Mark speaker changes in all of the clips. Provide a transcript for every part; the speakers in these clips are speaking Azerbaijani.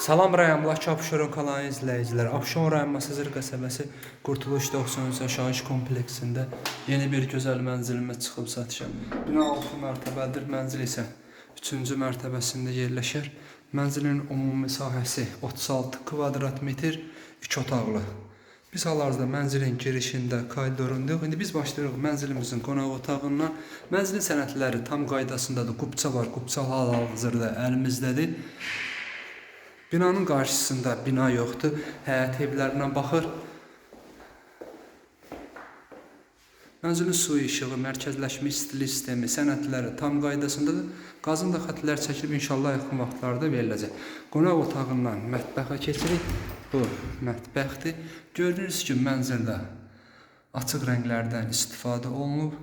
Speaker 1: Salam rayon Bakı Abşeron kanalı izləyicilər. Abşeron rayon Masazır qəsəbəsi Qurtuluş 93 yaşayış kompleksində yeni bir gözəl mənzilimə çıxıb satışa. Bina 6 mərtəbədir, mənzil isə 3-cü mərtəbəsində yerləşir. Mənzilin ümumi sahəsi 36 kvadrat metr, 2 otaqlı. Biz hal-hazırda mənzilin girişində koridorundayıq. İndi biz başlayırıq mənzilimizin qonaq otağından. Mənzilin sənədləri tam qaydasındadır. Qubça var, qubça hal-hazırda əlimizdədir. Binanın qarşısında bina yoxdur. Həyət evlərinə baxır. Mənzilin su işığı, mərkəzləşmiş stil sistemi, sənədləri tam qaydasındadır. Qazın da xətlər çəkilib inşallah yaxın vaxtlarda veriləcək. Qonaq otağından mətbəxə keçirik. Bu mətbəxdir. Görünürsünüz ki, mənzildə açıq rənglərdən istifadə olunub.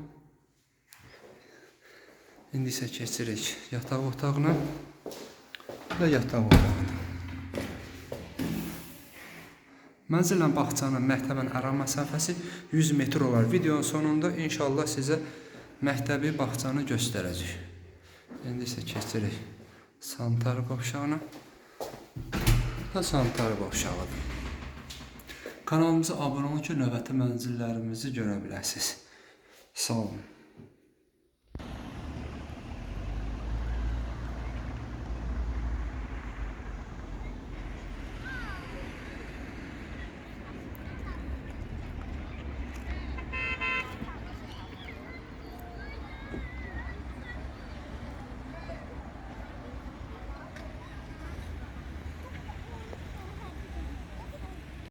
Speaker 1: İndi isə keçirik yataq otağına. Bu da yataq otağına. Mənzillə bağçanın məktəbin ara məsafəsi 100 metr olar. Videonun sonunda inşallah sizə məktəbi bağçanı göstərəcək. İndi isə keçirik sanitar qovşağına. Da sanitar qovşağıdır. Kanalımıza abunə olun ki, növbəti mənzillərimizi görə biləsiniz. Sağ olun.